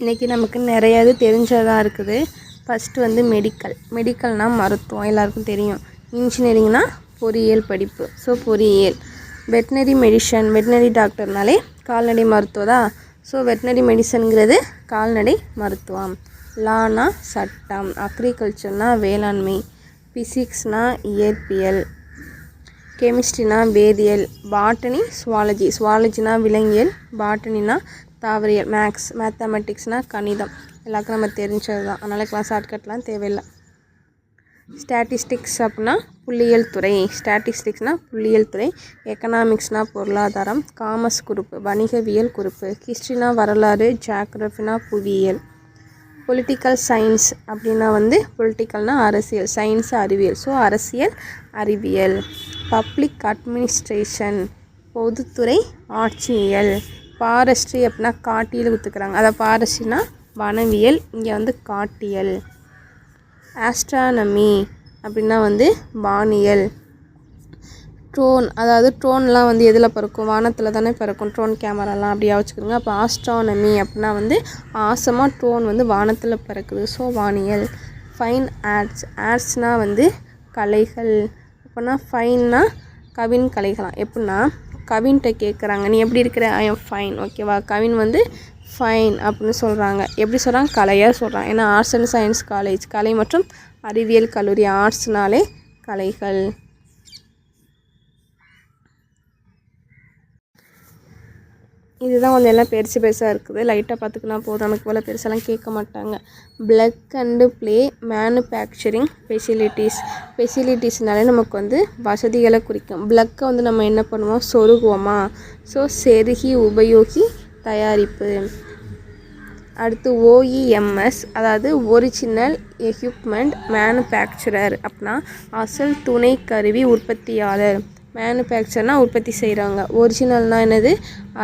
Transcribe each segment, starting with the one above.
இன்றைக்கி நமக்கு நிறைய இது தெரிஞ்சதாக இருக்குது. ஃபஸ்ட்டு வந்து மெடிக்கல் மெடிக்கல்னால் மருத்துவம் எல்லாருக்கும் தெரியும். இன்ஜினியரிங்னால் பொறியியல் படிப்பு. ஸோ பொறியியல். வெட்னரி மெடிஷன் வெட்னரி டாக்டர்னாலே கால்நடை மருத்துவதா தான். ஸோ வெட்னரி மெடிசனுங்கிறது கால்நடை மருத்துவம். லானா சட்டம். அக்ரிகல்ச்சர்னால் வேளாண்மை. ஃபிசிக்ஸ்னால் இயற்பியல். கெமிஸ்ட்ரினா வேதியியல். பாட்டனி சுவாலஜி சுவாலஜினா விலங்கியல். பாட்டனினா தாவரியல் மேக்ஸ் மேத்தமெட்டிக்ஸ்னால் கணிதம். எல்லாருக்கும் நம்ம தெரிஞ்சது தான் அதனால் கிளாஸ் ஷார்ட்கட்லாம் தேவையில்லை. ஸ்டாட்டிஸ்டிக்ஸ் அப்படின்னா புள்ளியியல் துறை. ஸ்டாட்டிஸ்டிக்ஸ்னால் புள்ளியியல் துறை. எக்கனாமிக்ஸ்னால் பொருளாதாரம். காமர்ஸ் குரூப்பு வணிகவியல் குறிப்பு. ஹிஸ்ட்ரினா வரலாறு ஜாக்ரஃபினா புவியியல். பொலிட்டிக்கல் சயின்ஸ் அப்படின்னா வந்து பொலிட்டிக்கல்னா அரசியல் சயின்ஸ் அறிவியல். ஸோ அரசியல் அறிவியல். பப்ளிக் அட்மினிஸ்ட்ரேஷன் பொதுத்துறை ஆட்சியியல். ஃபாரஸ்ட்ரி அப்படின்னா காட்டியல் குத்துக்கிறாங்க அதை ஃபாரஸ்ட்ரினா வனவியல் இங்கே வந்து காட்டியல். ஆஸ்ட்ரானமி அப்படின்னா வந்து வானியல். ட்ரோன் அதாவது ட்ரோன்லாம் வந்து எதில் பறக்கும்? வானத்தில் தானே பறக்கும். ட்ரோன் கேமராலாம் அப்படியே வச்சுக்கோங்க. அப்போ ஆஸ்ட்ரானமி அப்படின்னா வந்து ஆசமாக ட்ரோன் வந்து வானத்தில் பறக்குது. ஸோ வானியல். ஃபைன் ஆர்ட்ஸ் ஆர்ட்ஸ்னால் வந்து கலைகள். அப்படின்னா ஃபைன்னா கவின் கலைகளாம். எப்படின்னா கவின்கிட்ட கேட்குறாங்க நீ எப்படி இருக்கிற? ஐ எம் ஃபைன் ஓகேவா கவின் வந்து ஃபைன் அப்படின்னு சொல்கிறாங்க எப்படி சொல்கிறாங்க கலையாக சொல்கிறாங்க ஏன்னா ஆர்ட்ஸ் அண்ட் சயின்ஸ் காலேஜ் கலை மற்றும் அறிவியல் கல்லூரி ஆர்ட்ஸ்னாலே கலைகள். இதுதான் வந்து எல்லாம் பெருசு பெருசாக இருக்குது. லைட்டாக பார்த்துக்கினா போதும். நமக்கு போல் பெருசாலாம் கேட்க மாட்டாங்க. Plug and play manufacturing facilities ஃபெசிலிட்டிஸ்னாலே நமக்கு வந்து வசதிகளை குறிக்கும். பிளக்கை வந்து நம்ம என்ன பண்ணுவோம்? சொருகுவோமா? ஸோ செருகி உபயோகி தயாரிப்பு. அடுத்து ஓஇஎம்எஸ் அதாவது ஒரிஜினல் எக்யூப்மெண்ட் மேனுஃபேக்சரர் அப்படின்னா அசல் துணை கருவி உற்பத்தியாளர். மேனுஃபேக்சர்னால் உற்பத்தி செய்கிறாங்க ஒரிஜினல்னால் என்னது?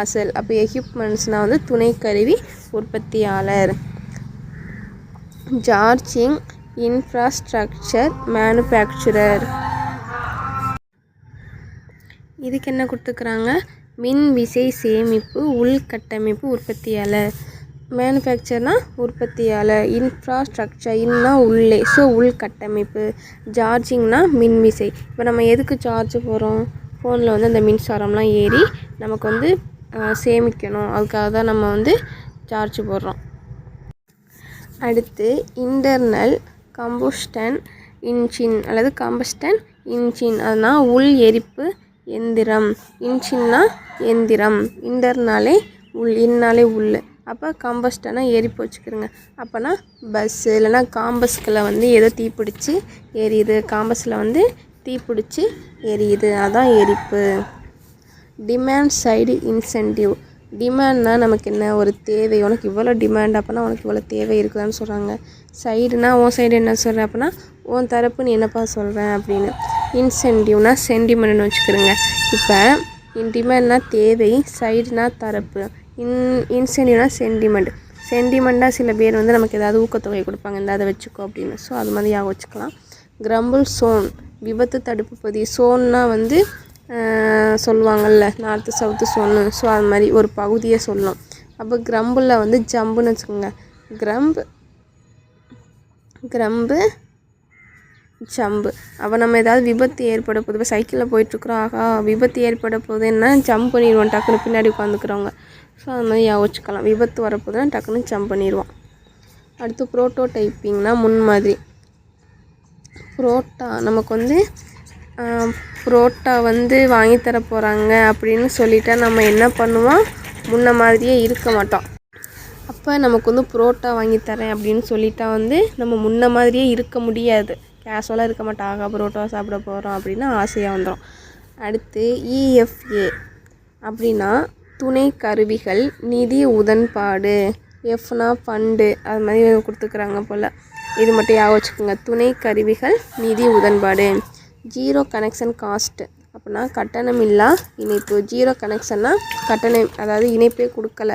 அசல் அப்போ எக்யூப்மெண்ட்ஸ்னால் வந்து துணை கருவி உற்பத்தியாளர். ஜார்ஜிங் இன்ஃப்ராஸ்ட்ரக்சர் மேனுஃபேக்சரர் இதுக்கு என்ன கொடுத்துக்கிறாங்க மின் விசை சேமிப்பு உள்கட்டமைப்பு உற்பத்தியாளர். மேனுஃபேக்சர்னால் உற்பத்தியாளர் இன்ஃப்ராஸ்ட்ரக்சர் இன்னா உள்ளே. ஸோ உள்கட்டமைப்பு சார்ஜிங்னா மின்விசை. இப்போ நம்ம எதுக்கு சார்ஜ் போகிறோம் ஃபோனில் வந்து அந்த மின்சாரம்லாம் ஏறி நமக்கு வந்து சேமிக்கணும். அதுக்காக தான் நம்ம வந்து சார்ஜ் போடுறோம். அடுத்து இன்டர்னல் கம்புஸ்டன் இன்ஜின் அல்லது கம்பஸ்டன் இன்ஜின் அதுனா உள் எரிப்பு எந்திரம். இன்ஜின்னா எந்திரம். இன்டர்னாலே உள் இன்னாலே உள். அப்போ காம்பஸ்டனா எரிப்பு வச்சுக்கிறோங்க அப்போனா பஸ்ஸு இல்லைன்னா காம்பஸ்கில் வந்து ஏதோ தீப்பிடிச்சி எரியுது காம்பஸில் வந்து தீப்பிடிச்சி எரியுது அதான் எரிப்பு டிமாண்ட் சைடு இன்சென்டிவ் டிமாண்ட்னா நமக்கு என்ன? ஒரு தேவை. உனக்கு இவ்வளோ டிமாண்ட் அப்போனா உனக்கு இவ்வளோ தேவை இருக்குதான்னு சொல்கிறாங்க சைடுனா உன் சைடு என்ன சொல்கிற அப்படின்னா உன் தரப்பு நீ என்னப்பா சொல்கிறேன் அப்படின்னு. இன்சென்டிவ்னா சென்டிமெண்ட்னு வச்சுக்கிறோங்க. இப்போ டிமாண்ட்னா தேவை சைடுனா தரப்பு. இன் இன்சென்டிவ்னா சென்டிமெண்ட். சென்டிமெண்ட்டாக சில பேர் வந்து நமக்கு ஏதாவது ஊக்கத்தொகை கொடுப்பாங்க. இந்த அதை வச்சுக்கோ அப்படின்னு. ஸோ அது மாதிரி யாக வச்சுக்கலாம். கிரம்பிள் சோன் விபத்து தடுப்பு பகுதி சோன்னா வந்து சொல்லுவாங்கள்ல நார்த்து சவுத்து சோன்னு ஸோ அது மாதிரி ஒரு பகுதியை சொல்லணும் அப்போ கிரம்பிளில் வந்து ஜம்புன்னு வச்சுக்கோங்க. கிரம்பு கிரம்பு ஜம்பு அப்போ நம்ம ஏதாவது விபத்து ஏற்பட போகுது இப்போ சைக்கிளில் போயிட்டுருக்குறோம். ஆகா விபத்து ஏற்பட போகுதுன்னா ஜம்ப் பண்ணிடுவோம் டக்குன்னு பின்னாடி உட்காந்துக்கிறவங்க ஸோ அது மாதிரி யோசிச்சுக்கலாம். விபத்து வரப்போகுதுன்னா டக்குன்னு ஜம்ப் பண்ணிடுவோம். அடுத்து ப்ரோட்டோ டைப்பிங்னா முன்மாதிரி புரோட்டா நமக்கு வந்து புரோட்டா வந்து வாங்கி தர போகிறாங்க அப்படின்னு சொல்லிட்டா நம்ம என்ன பண்ணுவோம்? முன்ன மாதிரியே இருக்க மாட்டோம். அப்போ நமக்கு வந்து புரோட்டா வாங்கி தரேன் அப்படின்னு சொல்லிட்டா வந்து நம்ம முன்ன மாதிரியே இருக்க முடியாது. கேஷுவலாக இருக்க மாட்டாங்க. ஆகா புரோட்டா சாப்பிட போகிறோம் அப்படின்னு ஆசையாக வந்துடும் அடுத்து இஎஃப்ஏ அப்படின்னா துணை கருவிகள் நிதி உடன்பாடு எஃப்னா ஃபண்டு அது மாதிரி கொடுத்துக்குறாங்க போல். இது மட்டும் ஞாபகம் வச்சுக்கோங்க. துணை கருவிகள் நிதி உடன்பாடு. ஜீரோ கனெக்ஷன் காஸ்ட் அப்படின்னா கட்டணம் இல்லா இணைப்பு. ஜீரோ கனெக்ஷன்னா கட்டணம் அதாவது இணைப்பே கொடுக்கல.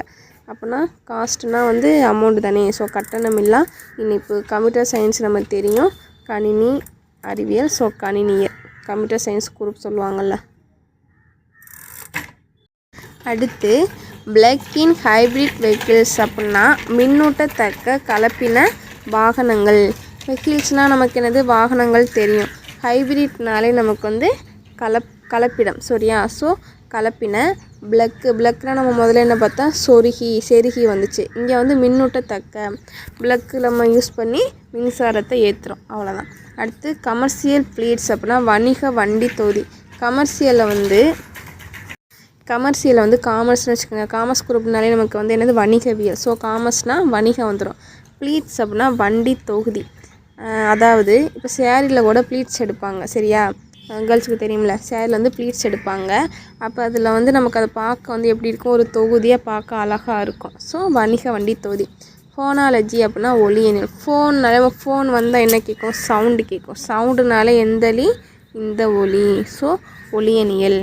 அப்படின்னா காஸ்ட்னால் வந்து அமௌண்ட் தானே. ஸோ கட்டணம் இல்லா இணைப்பு. கம்ப்யூட்டர் சயின்ஸ் நமக்கு தெரியும். கணினி அறிவியல் ஸோ கணினியல் கம்ப்யூட்டர் சயின்ஸ் குரூப் சொல்லுவாங்கள்ல அடுத்து பிளக்கின் இன் ஹைப்ரிட் வெஹிக்கிள்ஸ் அப்படின்னா மின்னூட்டத்தக்க கலப்பின வாகனங்கள். வெஹிக்கிள்ஸ்னால் நமக்கு என்னது? வாகனங்கள் தெரியும். ஹைப்ரிட்னாலே நமக்கு வந்து கலப் கலப்பிடம் சரியா ஸோ கலப்பின பிளக்கு பிளக்னால் நம்ம முதல்ல என்ன பார்த்தா சொருகி செருகி வந்துச்சு. இங்கே வந்து மின்னூட்டத்தக்க. பிளக்கு நம்ம யூஸ் பண்ணி மின்சாரத்தை ஏற்றுறோம் அவ்வளோதான் அடுத்து கமர்ஷியல் ஃப்ளீட்ஸ் அப்படின்னா வணிக வண்டி தொகுதி. கமர்ஷியலில் வந்து கமர்ஷியலில் வந்து காமர்ஸ்னு வச்சுக்கோங்க. காமர்ஸ் குரூப்னாலே நமக்கு வந்து என்னது? வணிகவியல். ஸோ காமர்ஸ்னால் வணிகம் வந்துடும் ப்ளீட்ஸ் அப்படின்னா வண்டி தொகுதி. அதாவது இப்போ சேரீயில் கூட ப்ளீட்ஸ் எடுப்பாங்க. சரியா? கேர்ள்ஸுக்கு தெரியும்ல சேரில் வந்து ப்ளீட்ஸ் எடுப்பாங்க. அப்போ அதில் வந்து நமக்கு அதை பார்க்க வந்து எப்படி இருக்கும்? ஒரு தொகுதியாக பார்க்க அழகாக இருக்கும். ஸோ வணிக வண்டி தொகுதி. ஃபோனாலஜி அப்படின்னா ஒலியனியல் ஃபோன்னால ஃபோன் வந்தால் என்ன கேட்கும்? சவுண்டு கேட்கும். சவுண்டுனால எந்தளி இந்த ஒளி ஸோ ஒளியனியல்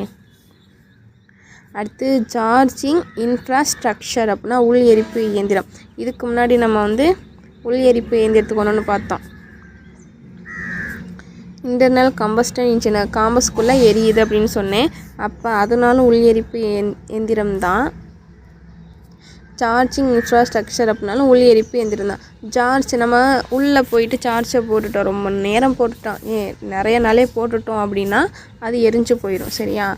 அடுத்து சார்ஜிங் இன்ஃப்ராஸ்ட்ரக்சர் அப்படின்னா உள் எரிப்பு இயந்திரம். இதுக்கு முன்னாடி நம்ம வந்து உள் எரிப்பு இயந்திரத்துக்கு ஒன்று பார்த்தோம். இன்டர்னல் கம்பஸ்டன் இன்ஜின் காம்பஸ்குள்ளே எரியுது அப்படின்னு சொன்னேன். அப்போ அதனாலும் உள் எரிப்பு எந் எந்திரம் தான். சார்ஜிங் இன்ஃப்ராஸ்ட்ரக்சர் அப்படின்னாலும் உள் எரிப்பு எந்திரம் தான். சார்ஜ் நம்ம உள்ளே போயிட்டு சார்ஜை போட்டுட்டோம். ரொம்ப நேரம் போட்டுட்டோம். ஏ நிறைய நாளே போட்டுட்டோம் அப்படின்னா அது எரிஞ்சு போயிடும் சரியா?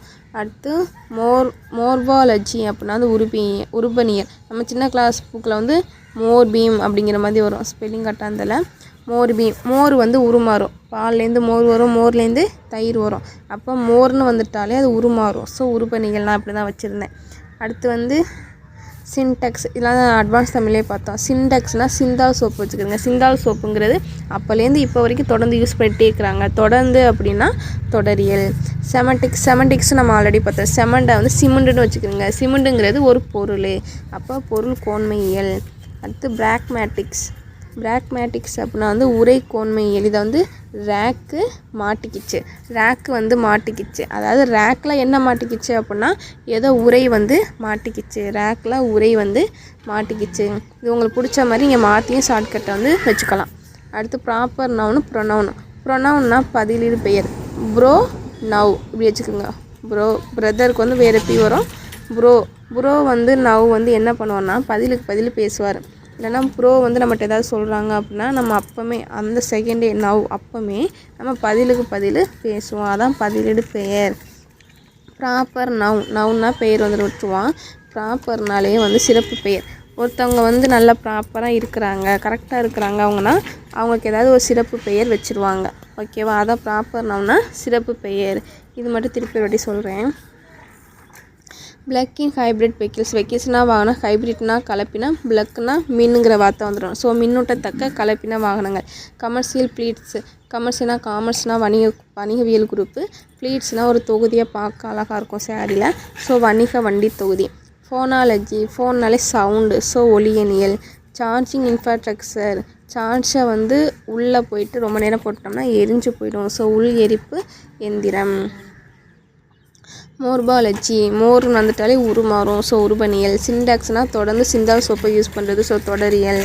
அடுத்து மோர் மோர்பாலஜி அப்படின்னா அது உருபி உருபனியல் நம்ம சின்ன கிளாஸ் புக்கில் வந்து மோர் பீம் அப்படிங்கிற மாதிரி வரும். ஸ்பெல்லிங் கட்டாந்தல மோர் பீம் மோர் வந்து உருமாறும். பால்லேருந்து மோர் வரும் மோர்லேருந்து தயிர் வரும். அப்போ மோர்னு வந்துட்டாலே அது உருமாறும். ஸோ உருப்பணிகள் நான் அப்படி தான் வச்சுருந்தேன். அடுத்து வந்து சின்டெக்ஸ் இதெல்லாம் அட்வான்ஸ் தமிழ்லேயே பார்த்தோம். சின்டெக்ஸ்னால் சிந்தால் சோப்பு வச்சுக்கிறோங்க சிந்தால் சோப்புங்கிறது அப்போலேருந்து இப்போ வரைக்கும் தொடர்ந்து யூஸ் பண்ணிகிட்டே இருக்கிறாங்க. தொடர்ந்து அப்படின்னா தொடரியல். செமண்டிக்ஸ் செமண்டிக்ஸ் நம்ம ஆல்ரெடி பார்த்தோம். செமண்டை வந்து சிமெண்ட்டுன்னு வச்சுக்கிறோங்க சிமெண்ட்டுங்கிறது ஒரு பொருள். அப்போ பொருள் கோன்மையியல். அடுத்து பிராக்மேட்டிக்ஸ் பிராக்மேட்டிக்ஸ் அப்படின்னா வந்து உரை கோன்மை எளிதை வந்து ரேக்கு மாட்டிக்கிச்சு. ரேக்கு வந்து மாட்டிக்கிச்சு. அதாவது ரேக்கில் என்ன மாட்டிக்கிச்சு அப்படின்னா ஏதோ உரை வந்து மாட்டிக்கிச்சு. ரேக்கில் உரை வந்து மாட்டிக்கிச்சு. இது உங்களுக்கு பிடிச்ச மாதிரி இங்கே மாற்றியும் ஷார்ட்கட்டை வந்து வச்சுக்கலாம். அடுத்து ப்ராப்பர் நவுனு ப்ரொனவுன் ப்ரொனவுன்னா பதிலீடு பெயர். ப்ரோ நவ் இப்படி வச்சுக்கோங்க. ப்ரோ பிரதருக்கு வந்து வேறு எப்படி வரும். ப்ரோ ப்ரோ வந்து நவ் வந்து என்ன பண்ணுவோன்னா பதிலுக்கு பதில் பேசுவார். இல்லைன்னா ப்ரோ வந்து நம்மகிட்ட ஏதாவது சொல்கிறாங்க அப்படின்னா நம்ம அப்போமே அந்த செகண்டே நவ் அப்போமே நம்ம பதிலுக்கு பதில் பேசுவோம். அதான் பதிலீடு பெயர். ப்ராப்பர் நவுன் நவுன்னா பெயர் வந்து விட்டுருவான். ப்ராப்பர்னாலே வந்து சிறப்பு பெயர். ஒருத்தவங்க வந்து நல்லா ப்ராப்பராக இருக்கிறாங்க கரெக்டாக இருக்கிறாங்க அவங்கன்னா அவங்களுக்கு ஏதாவது ஒரு சிறப்பு பெயர் வச்சுருவாங்க. ஓகேவா அதான் ப்ராப்பர் நவுன்னா சிறப்பு பெயர். இது மட்டும் திருப்பி ஒரு வாட்டி சொல்கிறேன் பிளக் இன் ஹைப்ரிட் வெஹிக்கிள்ஸ் வெஹிக்கிள்ஸ்னால் வாகனம் ஹைப்ரிட்னா கலப்பின பிளக்னா மின்னுங்கிற வார்த்தை வந்துடும். ஸோ மின்னூட்டத்தக்க கலப்பின வாகனங்கள். கமர்ஷியல் ப்ளீட்ஸ் கமர்ஷியல்னால் காமர்ஸ்னால் வணிக வணிகவியல் குரூப்பு ப்ளீட்ஸ்னால் ஒரு தொகுதியை பார்க்க அழகாக இருக்கும் சேரீல ஸோ வணிக வண்டி தொகுதி. ஃபோனாலஜி ஃபோன்னாலே சவுண்டு ஸோ ஒலியனியல் சார்ஜிங் இன்ஃப்ராஸ்ட்ரக்சர் சார்ஜை வந்து உள்ளே போயிட்டு ரொம்ப நேரம் போட்டோம்னா எரிஞ்சு போயிடும். ஸோ உள் எரிப்பு எந்திரம். மோர்பாலஜி மோர்னு வந்துட்டாலே உருமாறும் ஸோ உருபனியல் சிண்டாக்ஸ்னால் தொடர்ந்து சிந்தால் சோப்பை யூஸ் பண்ணுறது ஸோ தொடரியல்.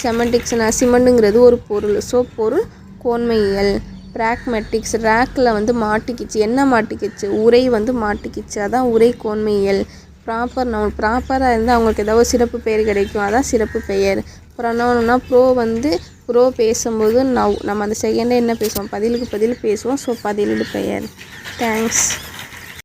செமண்டிக்ஸ்னால் சிமெண்ட்டுங்கிறது ஒரு பொருள். ஸோ பொருள் கோன்மையியல். பிராக்மெட்டிக்ஸ் ரேக்கில் வந்து மாட்டிக்கிச்சு. என்ன மாட்டிக்கிச்சு? உரை வந்து மாட்டிக்கிச்சு. அதான் உரை கோன்மையியல். ப்ராப்பர் நவுன் ப்ராப்பராக இருந்தால் அவங்களுக்கு ஏதாவது சிறப்பு பெயர் கிடைக்கும். அதான் சிறப்பு பெயர். ப்ரொனவுன்னா ப்ரோ வந்து ப்ரோ பேசும்போது நவ் நம்ம அந்த செகண்டே என்ன பேசுவோம்? பதிலுக்கு பதில் பேசுவோம். ஸோ பதிலீடு பெயர். தேங்க்ஸ்